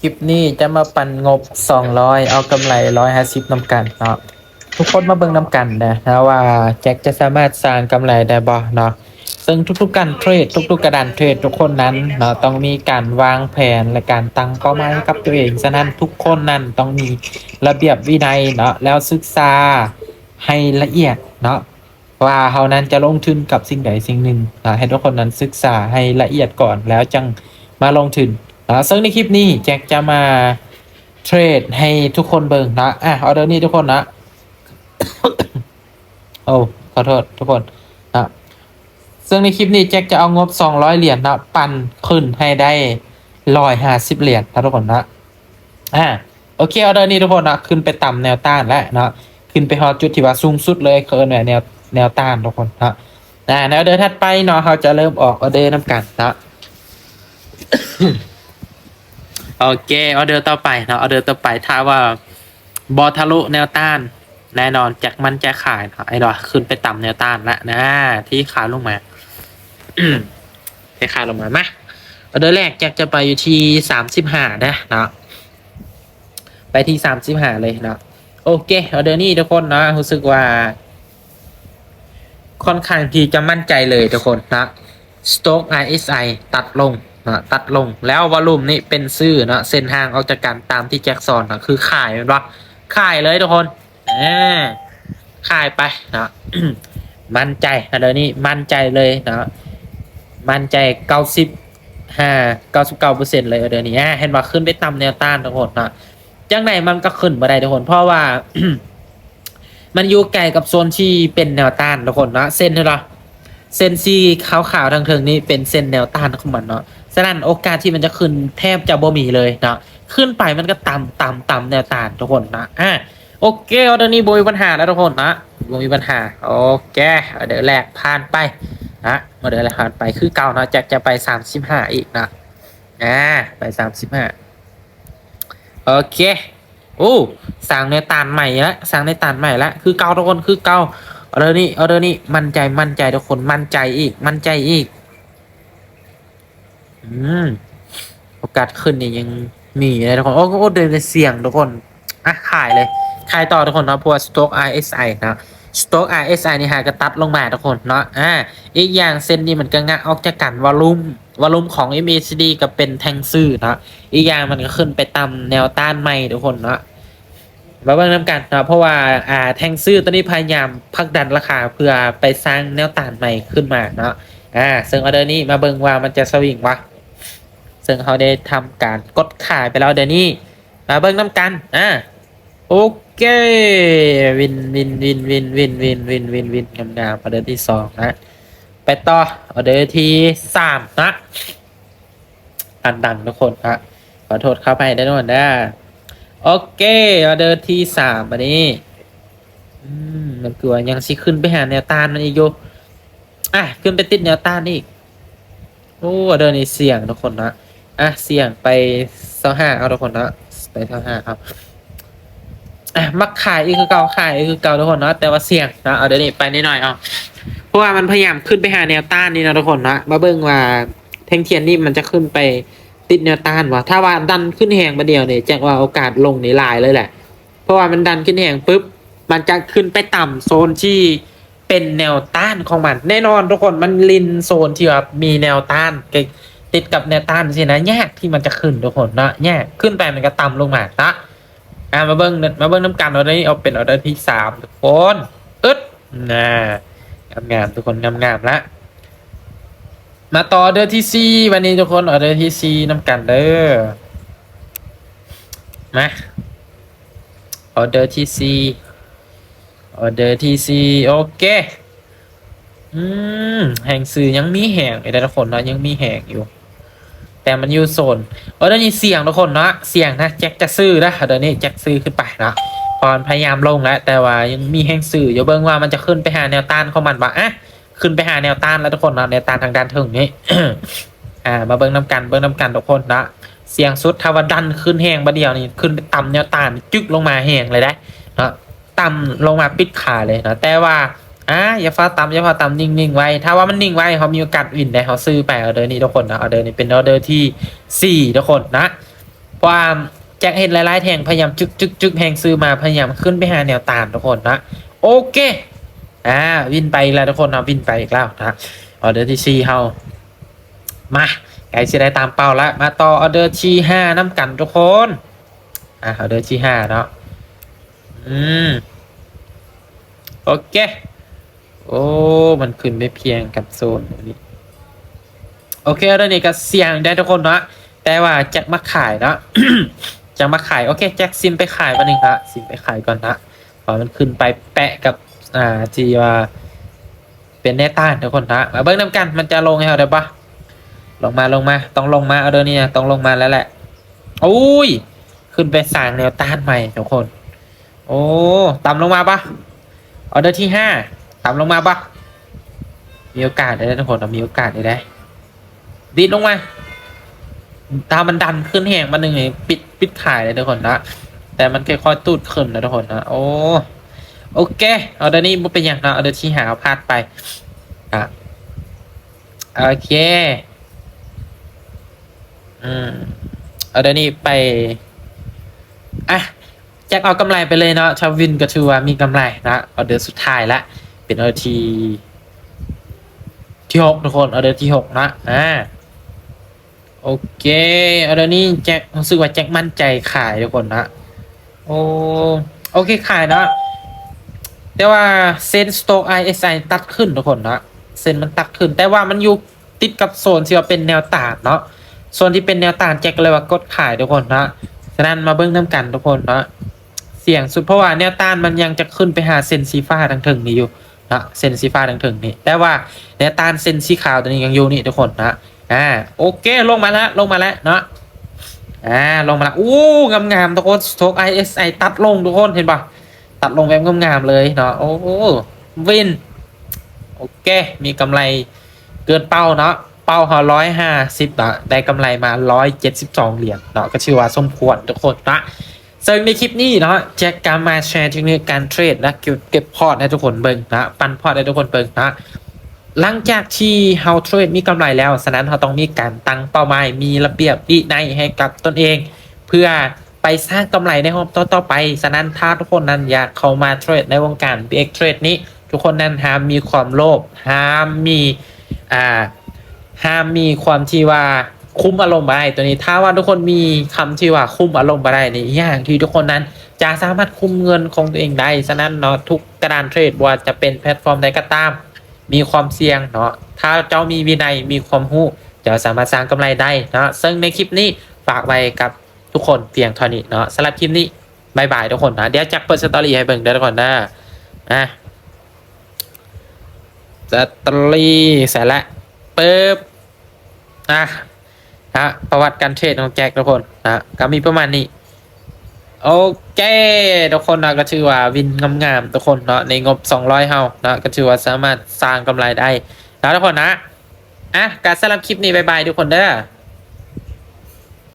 คลิปนี้จะมาปั่นงบ 200 เอากำไร 150นำกันเนาะทุกคนมาเบิ่งนำกันนะนะว่าแจ็คจะสามารถสร้างกำไรได้บ่เนาะซึ่งทุกๆการเทรดทุกๆกระดานเทรดทุกคนนั้นเนาะต้องมีการวางแผนและการตั้งเป้าหมายให้กับตัวเองฉะนั้นทุกคนนั้นต้องมีระเบียบวินัยเนาะแล้วศึกษาให้ละเอียดเนาะว่าเขานั้นจะลงทุนกับสิ่งใดสิ่งหนึ่งนะให้ทุกคนนั้นศึกษาให้ละเอียดก่อนแล้วจังมาลงทุน นะซึ่งในคลิปนี้แจ็คจะมาเทรดให้ทุกคนเบิ่งนะอะออเดอร์นี้ทุกคนนะโอ้ขอโทษทุกคนนะซึ่งในคลิปนี้แจ็คจะเอางบ 200 เหรียญนะปั่นขึ้นให้ได้150เหรียญนะทุกคนนะอ่าโอเคออเดอร์นี้ทุกคนนะขึ้นไปต่ำแนวต้านแล้วนะขึ้นไปฮอดจุดที่ว่าสูงสุดเลยคือแนวแนวแนวต้านทุกคนนะนะแนวเดินถัดไปเนาะเขาจะเริ่มออกออเดอร์น้ำกันนะ โอเคออเดอร์ต่อไปเนาะออเดอร์ต่อไปถ้าว่าบอทะลุแนวต้าน แน่นอนจากมันจะขายนะไอ้ดอกขึ้นไปต่ำแนวต้านละนะ ที่ขาลงมาให้ขาลงมามาออเดอร์แรกจ็คจะไปอยู่ที่สามสิบห้านะเนาะไปที่สามสิบห้าเลยเนาะโอเคออเดอร์นี้ทุกคนเนาะรู้สึกว่า ค่อนข้างที่จะมั่นใจเลยทุกคนนะ Stock RSI ตัดลง นะตัดลงแล้ววอลลุ่มนี่เป็นซื้อนะเส้นทางออกจากการตามที่แจ็คสันนะคือขายมันวะขายเลยทุกคนอ่าขายไปนะมั่นใจนะเดี๋ยวนี้มั่นใจเลยนะมั่นใจเก้าสิบห้าเก้าสิบเก้าเปอร์เซ็นต์เลยเดี๋ยวนี้เห็นว่าขึ้นไปต่ำแนวต้านทุกคนนะจังไหนมันก็ขึ้นมาได้ทุกคนเพราะว่ามันอยู่ไกลกับโซนที่เป็นแนวต้านทุกคนนะเส้นเนาะเส้นซีขาวๆทางเทิงนี้เป็นเส้นแนวต้านของมันเนาะ ฉะนั้นโอกาสที่มันจะขึ้นแทบจะบ่มีเลยนะขึ้นไปมันก็ต่ำต่ำต่ำแนวต้านทุกคนนะอะโอเคเอาเดี๋ยวนี้บ่มีปัญหาแล้วทุกคนนะบ่มีปัญหาโอเคเอเดี๋ยวแรกผ่านไปนะมาเดี๋ยวแรกผ่านไปคือเก่าเนาะจ็คจะไปสามสิบห้าอีกนะอ่าไปสามสิบห้าโอเคโอ้สั่งในตานใหม่ละสั่งในตานใหม่ละคือเก่าทุกคนคือเก่าเอาเดอร์นี่เอาเดอร์นี่มั่นใจมั่นใจทุกคนมั่นใจอีกมั่นใจอีก อืมโอกาสขึ้นเนี่ยยังมีเลยทุกคน โอ้โอ้เดินเสี่ยงทุกคน อะ ขายเลย ขายต่อทุกคนเนาะพว่าสต็อก RSI นะสต็อก RSI นี่หากระตัดลงมาทุกคนเนาะ อ่า อีกอย่างเส้นนี้มันก็งะออกจากกันวอลลุ่มวอลลุ่มของ MACD ก็เป็นแทงซื่อเนาะ อีกอย่างมันก็ขึ้นไปตามแนวต้านใหม่ทุกคนเนาะมาเบิ่งน้ำกันนะเพราะว่าอ่าแทงซื้อตอนนี้พยายามพักดันราคาเพื่อไปสร้างแนวต้านใหม่ขึ้นมาเนาะอ่าซึ่งออเดอร์นี้มาเบิ่งว่ามันจะสวิงวะ ซึ่งเขาได้ทำการกดขายไปแล้วเดี๋ยวนี้ มาเบิ่งน้ำกัน อ่า โอเค วินวินวินวินวินวินวินวินวินงามงามออเดอร์ที่สองนะ ไปต่อออเดอร์ที่สามนะอันดังทุกคนครับขอโทษเข้าไปได้ด้วยนะโอเคออเดอร์ที่สามอันนี้ อืมมันกลัวยังสิขึ้นไปหาแนวต้านมันอีกอยู่อะขึ้นไปติดแนวต้านอีกโอ้ออเดอร์นี้เสี่ยงทุกคนนะ อะเสี่ยงไปเซาห้าเอาทุกคนนะไปเซาห้าครับอะมักขายอีกคือเก่าขายอีกคือเก่าทุกคนนะแต่ว่าเสี่ยงนะเอาเดี๋ยวนี้ไปนิดหน่อยเอาเพราะว่ามันพยายามขึ้นไปหาแนวต้านนี่นะทุกคนนะมาเบิ่งว่าแท่งเทียนนี่มันจะขึ้นไปติดแนวต้านวะถ้าว่าดันขึ้นแหงมาเดียวเนี่ยแจ้งว่าโอกาสลงในลายเลยแหละ เพราะว่ามันดันขึ้นแหงปุ๊บมันจะขึ้นไปต่ำโซนที่เป็นแนวต้านของมัน แน่นอนทุกคนมันลินโซนที่แบบมีแนวต้าน ติดกับแนวต้านสินะยากที่มันจะขึ้นทุกคนนะยากขึ้นไปมันก็ต่ำลงมานะอ่ามาเบิ้งมาเบิ้งน้ำกันเอาได้เอาเป็นออเดอร์ที่สามทุกคนอึดน่างามๆทุกคนงามๆละมาต่อเดอร์ที่ซีวันนี้ทุกคนออเดอร์ที่ซีน้ำกันเด้อมาออเดอร์ที่ซีออเดอร์ที่ซีโอเคอืมแห่งซื้อยังมีแห่งไอ้ทุกคนเนาะยังมีแห่งอยู่ แต่มันอยู่โซนออเดอร์นี้เสี่ยงทุกคนเนาะเสี่ยงนะแจ็คจะซื้อนะเดอร์นี้แจ็คซื้อขึ้นไปนะพรพยายามลงแล้วแต่ว่ายังมีแห่งซื้ออย่เบิ่งว่ามันจะขึ้นไปหาแนวต้านของมันบ่อะขึ้นไปหาแนวต้านแล้วทุกคนนะแนวต้านทางด้านถึงนี้อ่ามาเบิ้งน้ำกันเบิ้งน้ำกันทุกคนนะเสียงสุดทาวาดันขึ้นแหงบาเดียวนี่ขึ้นต่ำแนวต้านจึกลงมาแหงเลยได้นะต่ำลงมาปิดขาเลยนะแต่ว่า อ่าอย่าฟ้าต่ำอย่าฟ้าต่ำนิ่งๆไว้ ถ้าว่ามันนิ่งไว้เขามีโอกาสวินได้เขาซื้อไปออเดอร์นี้ทุกคนนะออเดอร์นี้เป็นออเดอร์ที่สี่ทุกคนนะเพราะว่าแจ็คเห็นหลายๆแทงพยายามจึกจึกจึกแหงซื้อมาพยายามขึ้นไปหาแนวตามทุกคนนะโอเคอ่าวินไปแล้วทุกคนนะวินไปอีกแล้วนะออเดอร์ที่สี่เฮามาไก่สิได้ตามเป้าละมาต่อออเดอร์ที่ห้าน้ำกันทุกคนอะออเดอร์ที่ห้าเนาะอืมโอเค โอ้ มันขึ้นไม่เพียงกับโซนนี้ โอเคเรื่องนี้ก็เสี่ยงได้ทุกคนเนาะแต่ว่าแจ็คมาขายเนาะแจ็คมาขายโอเคแจ็คซิมไปขายวันนึงนะซิมไปขายก่อนนะพอมันขึ้นไปแปะกับอ่าที่ว่าเป็นแน่ต้านทุกคนนะมาเบิ้งน้ำกันมันจะลงให้เราได้ปะลงมาลงมาต้องลงมาเอาเดี๋ยวนี้ต้องลงมาแล้วแหละโอ้ย ขึ้นไปสร้างแนวต้านใหม่ทุกคน โอ้ต่ำลงมาปะออเดอร์ที่ห้า ต่ำลงมาปะมีโอกาสได้ทุกคนเรามีโอกาสได้ได้ดีดลงมาถ้ามันดันขึ้นแหงมันหนึ่งนี่ปิดปิดขายเลยทุกคนนะแต่มันค่อยๆตูดขึ้นนะทุกคนนะโอ้โอเค เอาเดี๋ยวนี้มันเป็นอย่างนะเอาเดี๋ยวที่หาพลาดไปอะโอเคอืมเอาเดี๋ยวนี้ไปอะแจ็คเอากำไรไปเลยเนาะชาววินก็ถือว่ามีกำไรนะเอาเดือนสุดท้ายละ เป็นเอาทีที่หกทุกคนอาเดือนที่หกนะอ่าโอเคเอาเดือนนี้แจ็ครู้สึกว่าแจ็คมั่นใจขายทุกคนนะโอ้โอเคขายนะแต่ว่าเซนสโตกไอเอสไอตัดขึ้นทุกคนนะเซนมันตัดขึ้น แต่ว่ามันอยู่ติดกับโซนที่ว่าเป็นแนวต่างเนาะโซนที่เป็นแนวต่างแจ็คเลยว่ากดขายทุกคนนะฉะนั้นมาเบิ้งน้ำกันทุกคนนะเสี่ยงสุดเพราะว่าแนวต้านมันยังจะขึ้นไปหาเซนซีฟ้าทางถึงนี้อยู่ นะเซนซีฟ้าทางถึงนี้แต่ว่าแนวต้านเซนสีขาวตัวนี้ยังอยู่นี่ทุกคนนะอ่าโอเคลงมาแล้วลงมาแล้วเนาะอ่าลงมาแล้วอู้งามๆทุกคนสโตกไอเอสไอตัดลงทุกคนเห็นปะตัดลงแบบงามๆเลยเนาะโอ้วินโอเค มีกำไรเกินเป้าเนาะเป้าหอร้อยห้าสิบเนาะได้กำไรมาร้อยเจ็ดสิบสองเหรียญเนาะก็ชื่อว่าสมควรทุกคนนะ ซึ่งในคลิปนี้เนาะแจ็คการมาแชร์เทคนิคการเทรดนะเก็บพอร์ตให้ทุกคนเบิ่งนะปันพอร์ตให้ทุกคนเบิ่งนะหลังจากที่เฮาเทรดมีกำไรแล้วฉะนั้นเราต้องมีการตั้งเป้าหมายมีระเบียบวินัยให้กับตนเอง เพื่อไปสร้างกำไรในห้องต่อๆไปฉะนั้นถ้าทุกคนนั้นอยากเข้ามาเทรดในวงการ BX Trade นี้ ทุกคนนั้นห้ามมีความโลภห้ามมีอ่าห้ามมีความที่ว่า คุมอารมณ์ไปตัวนี้ ถ้าว่าทุกคนมีคำที่ว่าคุมอารมณ์ไปได้ในอย่างที่ทุกคนนั้นจะสามารถคุมเงินของตัวเองได้ฉะนั้นเนาะทุกกระดานเทรดว่าจะเป็นแพลตฟอร์มใดก็ตาม มีความเสี่ยงเนาะถ้าเจ้ามีวินัยมีความรู้จะสามารถสร้างกำไรได้เนาะซึ่งในคลิปนี้ฝากไว้กับทุกคนเพียงเท่านี้เนาะสำหรับคลิปนี้บายบายทุกคนนะเดี๋ยวจะเปิดสตอรี่ให้เบิ่งเดี๋ยวทุกคนนะอะสตอรี่เสร็จแล้วปึ๊บนะ นะประวัติการเทรดของแจ็คทุกคนนะก็มีประมาณนี้ โอเคทุกคนนะก็ถือว่าวินงามๆทุกคนเนาะในงบ 200เฮานะก็ถือว่าสามารถสร้างกำไรได้แล้วทุกคนนะอะการสำหรับคลิปนี้บายบายทุกคนเด้อ